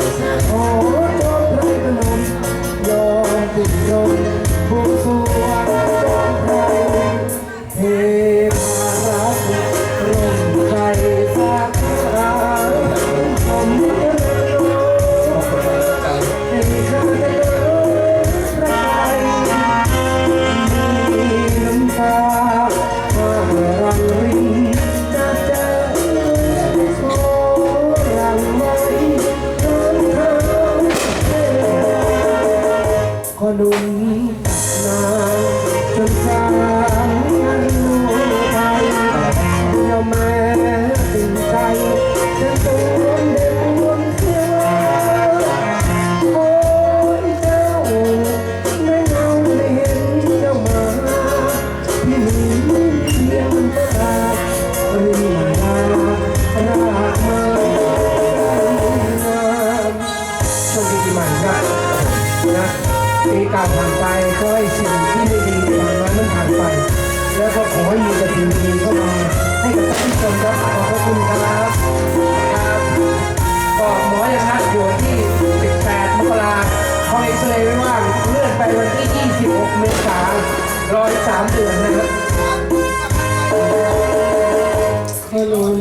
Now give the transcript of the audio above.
โอ้ นขอดุมนางจนสางนันโนไทยเดียวแม่ติดใจจะตัวเด็กวนเที่ยวโอ้ยเจ้าไม่เงาไม่เห็นเจ้ามาพี่หนีเพียงตาริน ปีเก่าผ่านไปก็ให้สิ่งที่ไม่ดีผ่านมามันผ่านไป แล้วก็ขอให้มีแต่สิ่งดีเข้ามาให้กับท่านผู้ชมครับขอบพระคุณครับครับก็หมอยังนัดอยู่ที่ 18 มกราคอยเอกซเรย์ไม่ว่างเลื่อนไปวันที่ 26 เมษายนรออีก3เดือนนะครับขลุน